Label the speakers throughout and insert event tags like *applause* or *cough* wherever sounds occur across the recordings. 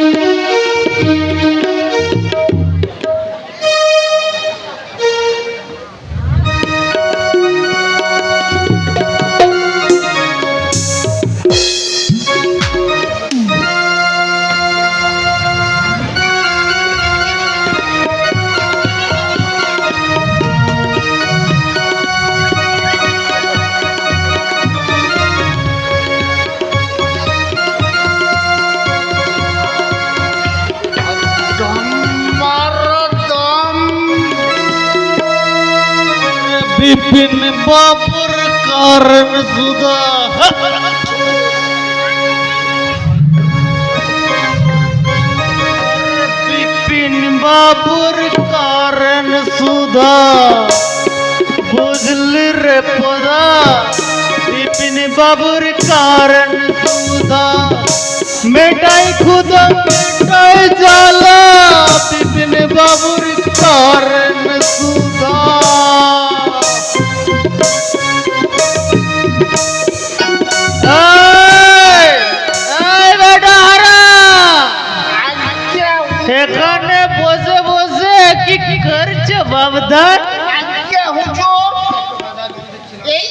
Speaker 1: Thank you. Vipin बापुर कारण सुधा विपिन बापुर कारण सुधा बुझल रे पदा। विपिन बाबुर कारण सुधा मेटाई खुदा मेटाई
Speaker 2: जाल হুজুর এই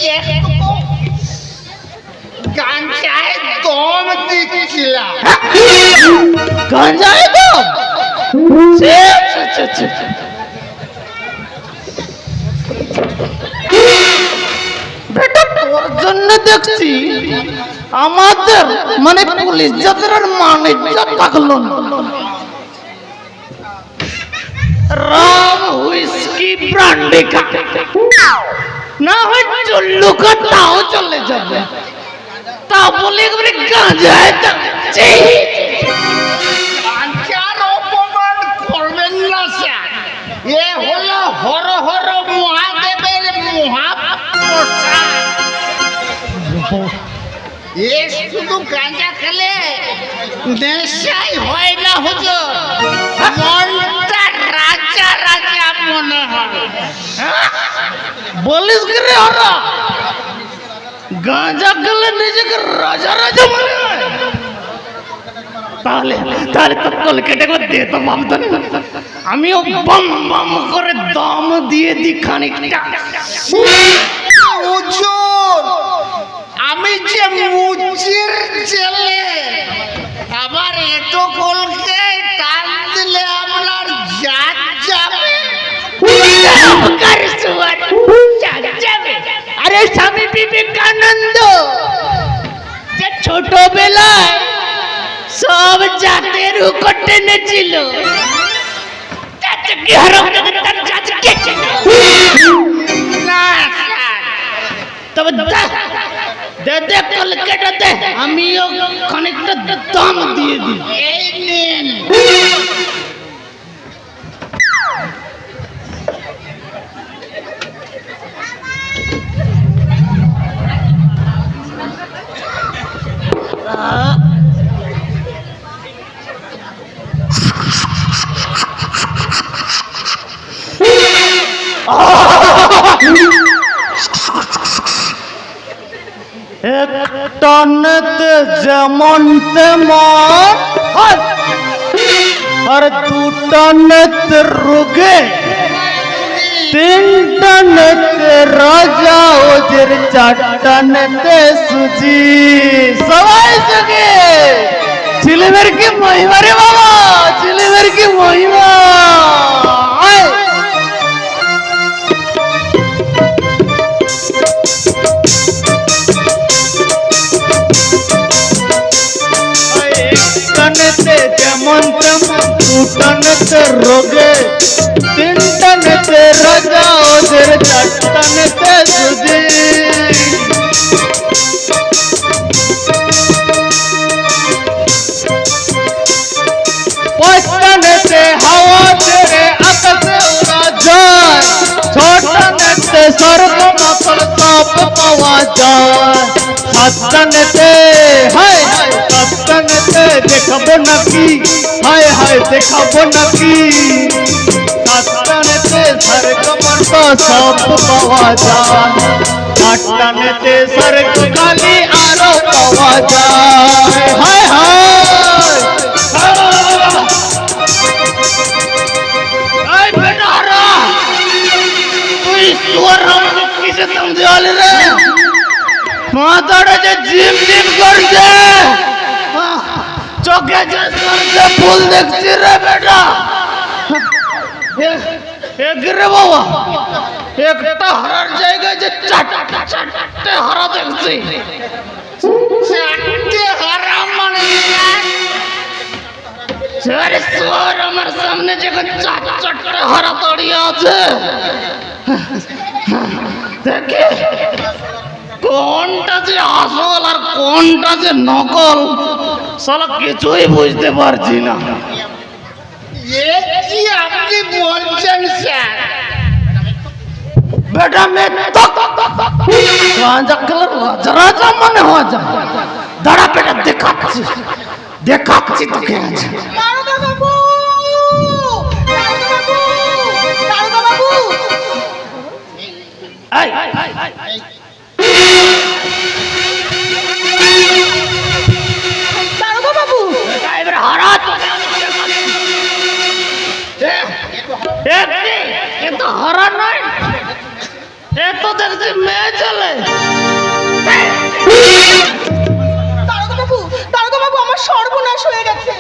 Speaker 2: গাঞ্জায় দম দিচ্ছিলাম।
Speaker 1: বেটা তোর জন্য দেখছি আমাদের মানে পুলিশ জাতের মানে থাকল না হুইস্কি ব্রান্ডি খা না হয় চল্লু তাও চলে যাবে। তা বলে একবারে গাঁজায় যাচ্ছে।
Speaker 2: অপমান করবেন না স্যার। এ হলো হর হর মহাদেবের মহাপ্রসাদ। এ শুধু গাঁজা খেলে নেশাই হয় না হুজুর। *laughs* মনটা রাজা রাজা মনে হয়
Speaker 1: বলিস কি ওরা গাঁজা খেলে নিজেকে রাজা রাজা মনে হয়। তাহলে তাহলে তো করে দে তো মামদানি আমিও বম বম করে দম দিয়ে দি খানিকটা।
Speaker 2: হুজুর আমি যে মুচির ছেলে আবার এত কলকে
Speaker 1: আরে স্বামী বিবেকানন্দ যে ছোটবেলায় সব জাতের উকট টেনেছিল। আমিও খানিকটা দাম দিয়ে দিই। টানতে যেমন তেমন আর দু টানতে রোগে তিন টানতে রাজা ওদের চার টানতে সুজি সবাই সঙ্গে ছেলেমের কি মহিমা রে বাবা ছেলেমের কি মহিমা আয়। টানেতে যেমন তেমন দু টানেতে রোগে পাওয়া যায়। সাত টানেতে হায় হায় সাত টানেতে দেখাবো নাকি? হায় হায়, দেখাবো নাকি? সাত টানেতে স্বর্গ মাফল সব পাওয়া যায়। আট টানেতে স্বর্গ খালি আরও পাওয়া যায়। হায় হায়। কিসে তুম দিওয়ালি রে। মাথাটা যে জিম জিম করছে। চোখে যে ফুল দেখছি রে বেটা। রে বাবা? একটা হারার জায়গায় যে চারটা চারটে হারা দেখছি।
Speaker 2: মানে
Speaker 1: চারটে হারা দাঁড়িয়ে আছে। দেখে কোনটা যে আসল আর কোনটা যে নকল সালা কিছুই বুঝতে পারছি না।
Speaker 2: আপনি বলছেন স্যার?
Speaker 1: বেটা মে তক গাঁজা কালার রাজা মনে হওয়া যায় দাঁড়া বেটা দেখাচ্ছি। দেখাচ্ছি তোকে। আজ
Speaker 3: বাবু
Speaker 1: হারা নয়। এ তো দেখছি মেয়ে
Speaker 3: বাবু আমার সর্বনাশ হয়ে গেছে।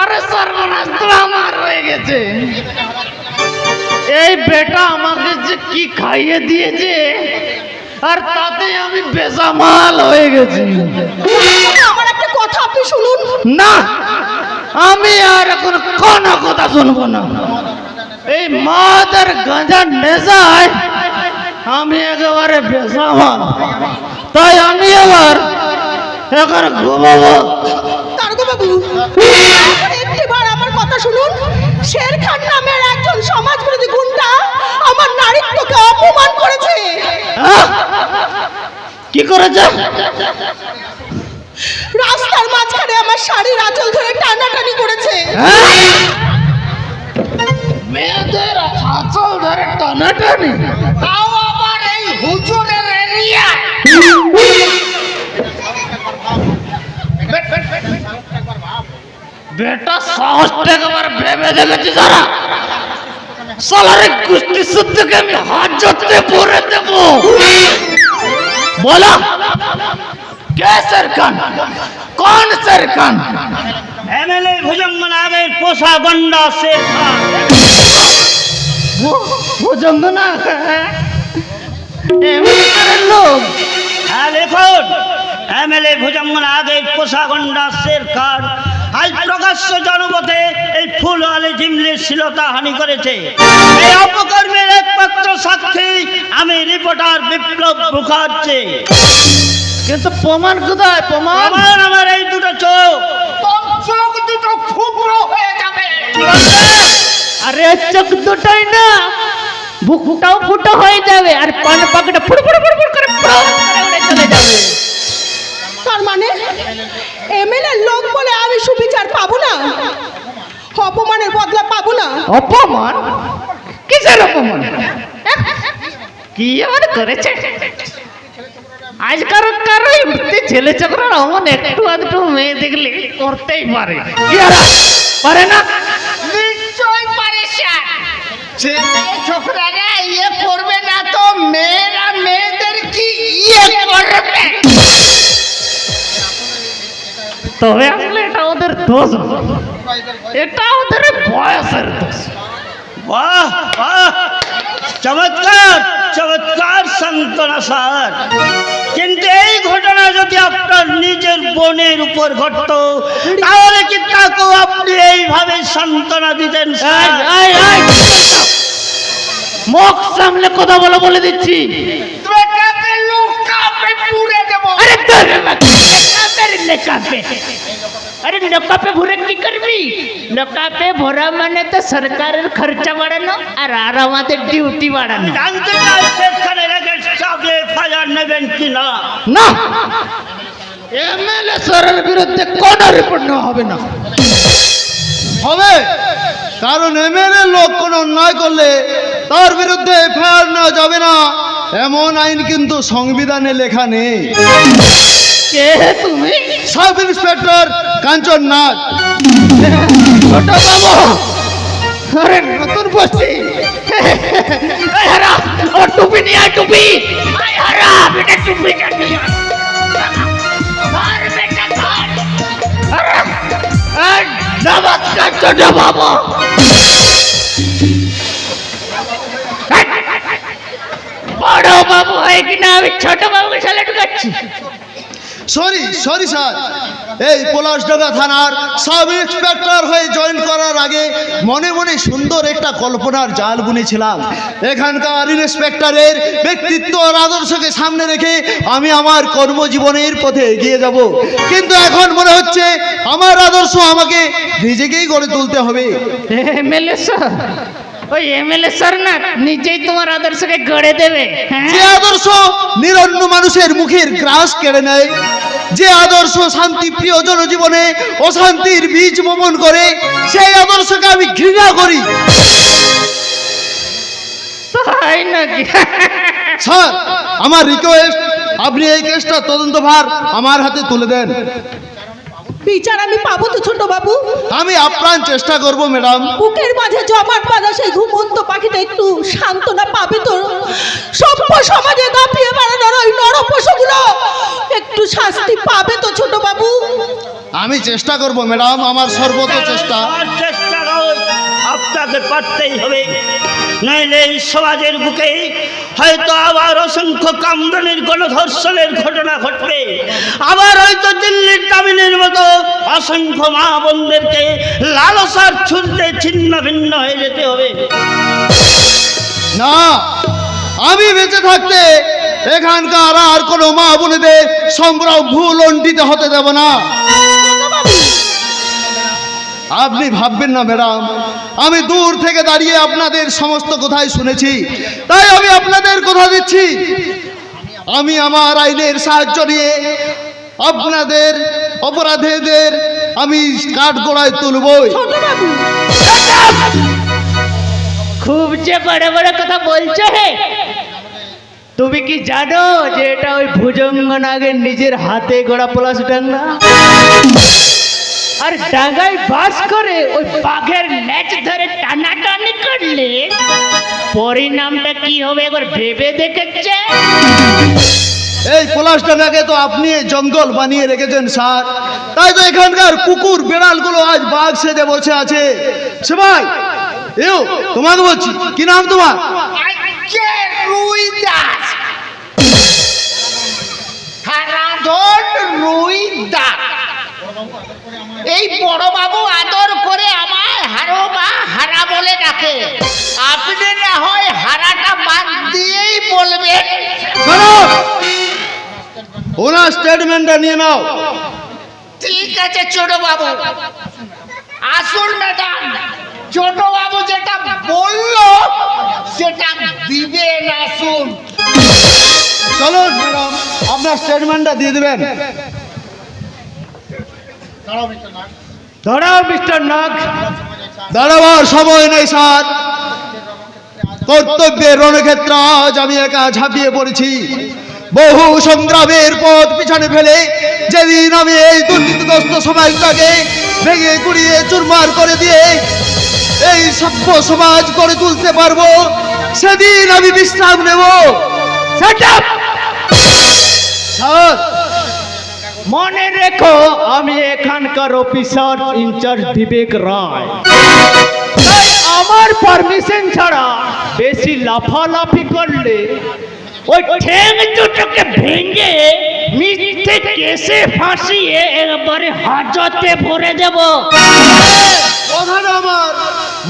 Speaker 1: আরে সর্বনাশ তো আমার হয়ে গেছে। এই বেটা আমাকে যে কি খাইয়ে দিয়েছে? আর তাতে আমি বেসামাল হয়ে গেছি।
Speaker 3: আমার একটা কথা আপনি শুনুন।
Speaker 1: না আমি আর এখন কোন কথা শুনব না। এই মাদের গাঁজার নেশায় আমি একেবারে বেসামাল তাই আমি এবার এখন ঘুমাবো।
Speaker 3: দারোগা বাবু এখন একটিবার আমার কথা শুনুন শের খান নামের একজন সমাজ বিরোধী গুন্ডা আমার নারীত্বকে অপমান করেছে।
Speaker 1: কি করেছে?
Speaker 3: রাস্তার মাঝখানে আমার শাড়ির আঁচল ধরে টানাটানি করেছে?
Speaker 1: মেয়েদের আঁচল ধরে টানাটানি?
Speaker 2: তাও আবার এই হুজুরের এরিয়া।
Speaker 1: বেটা সাহসটা একবার ভেবে দেখেছি যারা সালারে কুস্তি শুদ্ধকে আমি হাত জড়তে পরে দেব বলো কে সরকান কোন সরকান
Speaker 4: এমএলএ ভুজঙ্গনাথের পোষা গন্ডা শেখ খান।
Speaker 1: ভুজঙ্গ না এমনি করে লোক
Speaker 4: হ্যাঁ দেখুন এমএলএ ভুজঙ্গনাথের পোষা গন্ডা শের খান আজ প্রকাশ্য জনপথে এই ফুল আলে জিমলে শিলতা হানি করেছে। এই অপকর্মের একমাত্র সাক্ষী আমি রিপোর্টার বিপ্লব মুখার্জি।
Speaker 1: কিন্তু প্রমাণ কোথায়? প্রমাণ?
Speaker 4: আমার এই দুটো চোখ।
Speaker 2: চোখ দুটো ফুবড়ো হয়ে যাবে।
Speaker 1: আরে চোখ দুটাই না বুকটাও ফুটো হয়ে যাবে আর পান পাকটা ফুড় ফুড় ফুড় ফুড় করে চলে যাবে।
Speaker 3: তার মানে? এমএলএ লোক বলে আমি সুবিচার পাবো না? অপমানের বদলা পাবো না?
Speaker 1: অপমান? কিসের অপমান? কি আর করেছে? আজকাল কারও এমনিতে ছেলে চক্র অমন একটু আধটু মেয়ে দেখলে করতেই পারে। পারে না?
Speaker 2: নিশ্চয় পারে স্যার। ছেলে ছোকরারা ইয়ে করবে না তো মেয়েরা মেয়েদের কি ইয়ে করবে?
Speaker 1: তবে আসলে এটা ওদের দোষ এটা ওদের বয়সের দোষ।
Speaker 4: বাহ বাহ। চমৎকার চমৎকার সান্ত্বনা স্যার। কিন্তু এই ঘটনা যদি আপনার নিজের বোনের উপর ঘটতো তাহলে কি তাকেও আপনি এইভাবে সান্ত্বনা দিতেন
Speaker 1: মুখ সামলে কথা বলে বলে দিচ্ছি।
Speaker 2: বেটাকে লুকাবে পুড়ে দেবো
Speaker 1: अरे तेरे तेरे लेका पे अरे लोका पे ভরে কি করবি লোকা पे ভরা মানে তো সরকারের খরচা বাড়ানো আর আর আমাদের ডিউটি বাড়ানো
Speaker 4: জানতে চাই সেখানে রেজিস্টার এফআইআর নেবেন কি না
Speaker 1: না এমএলএ স্যারের বিরুদ্ধে কোনো রিপোর্ট নেওয়া হবে না
Speaker 5: হবে কারণ এমএলএ লোক কোনো অন্যায় করলে তার বিরুদ্ধে এফআইআর নেওয়া যাবে না এমন আইন কিন্তু সংবিধানে লেখা নেই
Speaker 1: কে তুমি?
Speaker 5: Sub inspector Kanchan Nath.
Speaker 1: ছোট বাবু আরে নতুন বসছি এই হারা আমার টুপি নিয়ে আয় টুপি। হারা বেটা নমস্কার ছোট বাবা। বড় বাবু হয় কিনা আমি ছোট বাবুকে সালে ঢুকাচ্ছি।
Speaker 5: Sorry sorry sir. এই পলাশডাঙ্গা থানার সাব ইন্সপেক্টর হয়ে জয়েন করার আগে মনে মনে সুন্দর একটা কল্পনার জাল বুনেছিলাম। এখানকার ইন্সপেক্টরের ব্যক্তিত্ব আর আদর্শকে সামনে রেখে আমি আমার কর্মজীবনের পথে এগিয়ে যাব। কিন্তু এখন মনে হচ্ছে আমার আদর্শ আমাকে নিজেকেই গড়ে তুলতে হবে।
Speaker 1: ওই এমএলএ স্যার না নিজেই তোমার আদর্শকে গড়ে দেবে হ্যাঁ?
Speaker 5: যে আদর্শ নিরন্ন মানুষের মুখের গ্রাস কেড়ে নেয় যে আদর্শ শান্তি প্রিয় জনজীবনে অশান্তির বীজ বপন করে সেই আদর্শকে আমি ঘৃণা করি।
Speaker 1: তাই নাকি?
Speaker 5: স্যার আমার রিকোয়েস্ট আপনি এই কেসটা তদন্তভার আমার হাতে তুলে দেন।
Speaker 3: বিচার আমি পাবো তো ছোট বাবু।
Speaker 5: আমি আপ্রাণ চেষ্টা করব ম্যাডাম।
Speaker 3: বুকের মাঝে জমাট বাঁধা সেই ঘুমন্ত পাখিটা একটু সান্ত্বনা পাবে তো। সভ্য সমাজে দাপিয়ে বেড়ানোর ওই নর পশুগুলো একটু শাস্তি পাবে তো ছোট বাবু।
Speaker 5: আমি চেষ্টা করব ম্যাডাম আমার সর্বত চেষ্টা
Speaker 4: আপনাকে পারতেই হবে। নইলে এই সমাজের বুকে হয়তো আবার অসংখ্য কামরানির গণধর্ষণের ঘটনা ঘটবে। আবার হয়তো দিল্লির তামিলের মতো অসংখ্য মা বোনদেরকে লালসার ছুটতে ছিন্ন ভিন্ন হয়ে যেতে হবে।
Speaker 5: না, আমি বেঁচে থাকতে এখানকার আর কোনো মা বোনেদের সম্ভ্রম ভুল অন্ডিতে হতে দেব না। আপনি ভাববেন না, ম্যাডাম। আমি দূর থেকে দাঁড়িয়ে আপনাদের সমস্ত কথাই শুনেছি। তাই আমি আপনাদের কথা দিচ্ছি। আমি আমার আইনের সাহায্য নিয়ে আপনাদের অপরাধীদের আমি কাঠ গোড়ায় তুলবই।
Speaker 1: খুব যে বড় বড় কথা বলছো হে। তুমি কি জানো যে এটা ওই ভুজঙ্গনাগের নিজের হাতে গড়া পলাশ ডাঙ্গা? আর ডাঙ্গায় বাস করে ওই বাঘের লেজ ধরে টানাটানি করলে পরিণামটা কি হবে একবার ভেবে দেখেছে?
Speaker 5: এই পলাশডাঙ্গাকে তো আপনি জঙ্গল বানিয়ে রেখেছেন স্যার। তাই তো এখানকার কুকুর বেড়ালগুলো আজ বাঘ সেজে বসে আছে। সে ভাই এও তোমাকে বলছি কি নাম তোমার?
Speaker 2: আজকে রুই দাস হারাধন রুই দাস এই বড় বাবু আদর করে আমায় হারো বা হারা বলে ডাকে। আপনি না হয় হারাটা বাদ দিয়েই বলবেন।
Speaker 5: শোনো ওনার স্টেটমেন্টটা নিয়ে নাও।
Speaker 2: ঠিক আছে ছোট বাবু আসুন ম্যাডাম। ছোট বাবু যেটা বলল সেটা দিবেন আসুন।
Speaker 5: চলো ম্যাডাম আপনার স্টেটমেন্টটা দিয়ে দেবেন।
Speaker 1: ধরাও মিস্টার নাগ।
Speaker 5: দাঁড়াবার সময় নেই স্যার। কর্তব্যের রণক্ষেত্র আজ আমি একা ঝাঁপিয়ে পড়েছি। বহু সংগ্রামের পথ পিছনে ফেলে যেদিন আমি এই দুর্নীতিগ্রস্ত সমাজটাকে ভেঙে কুড়িয়ে চুরমার করে দিয়ে এই সভ্য সমাজ গড়ে তুলতে পারব সেদিন আমি বিশ্রাম নেব। স্যার
Speaker 1: মনে রেখো আমি এখানকার অফিসার ইনচার্জ বিবেক রায়। তাই আমার পারমিশন ছাড়া বেশি লাফালাফি করলে ওই ঠ্যাং দুটোকে ভেঙে মিথ্যে কেসে ফাঁসিয়ে একবারে হাজতে ভরে দেব।
Speaker 5: কথাটা আমার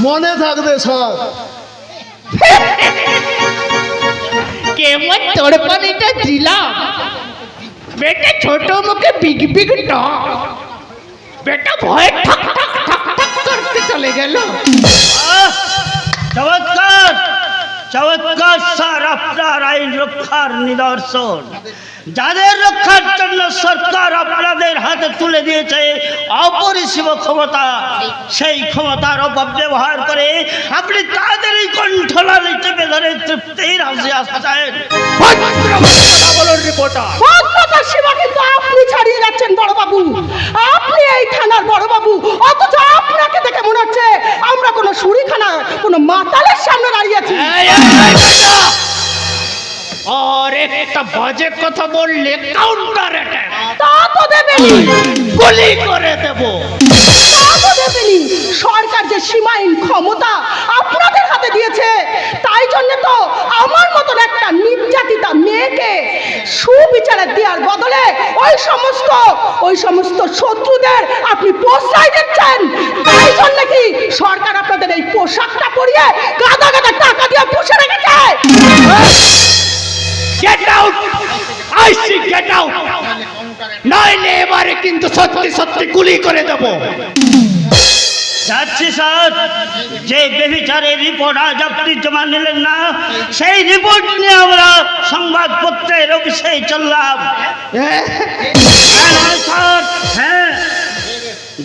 Speaker 5: মনে থাকবে স্যার।
Speaker 1: কেমন তোর পানিটা দিলাম। বেটা ছোট মুখে বিগ বিগ টক বেটা ভয় ঠক ঠক ঠক ঠক করতে চলে গেল!
Speaker 4: চমৎকার চমৎকার আপনার আইন রক্ষার নিদর্শন। যাদের রক্ষার জন্য সরকার আপনাদের হাতে তুলে দিয়েছে, অপরিসীম ক্ষমতা, সেই ক্ষমতার অপব্যবহার করে আপনি তাদেরই কণ্ঠলালি চেপে ধরে তৃপ্তির হাসি আসছেন
Speaker 3: আপনি ছাড়িয়ে যাচ্ছেন বড় বাবু আপনি এই থানার বড় বাবু অথচ মাতালের সামনে দাঁড়িয়েছি।
Speaker 1: একটা কথা বললে
Speaker 3: দেবেনি।
Speaker 1: করে
Speaker 3: সরকার যে সীমাহীন ক্ষমতা আপনাদের হাতে দিয়েছে তাই জন্য তো আমার মতন একটা ওই সমস্ত ওই সমস্ত শত্রুদের আপনি প্রশ্রয় দিচ্ছেন তাই জন্য কি সরকার আপনাদের এই পোশাকটা পরিয়ে গাদা গাদা টাকা দিয়ে পুষে রেখেছে?
Speaker 1: Get out I C get out নইলে এবারে কিন্তু সত্যি সত্যি গুলি করে দেবো।
Speaker 4: যাচ্ছি স্যার। যে বেবিচারের রিপোর্ট আজ আপনি জমা নিলেন না সেই রিপোর্ট নিয়ে আমরা অফিসে চললাম হ্যাঁ।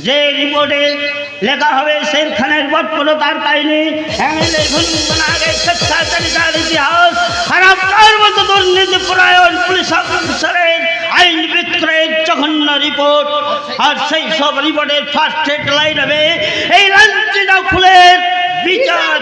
Speaker 4: যে রিপোর্টে লেখা হবে শের খানের বটপরতার কাহিনী ইতিহাস আর আপনার মতো দুর্নীতি পরায়ণ পুলিশ অফিসারের আইন বিক্রয়ের জঘন্য রিপোর্ট। আর সেই সব রিপোর্টের ফার্স্ট হেডলাইন হবে এই লাঞ্চিতা ফুলের বিচার।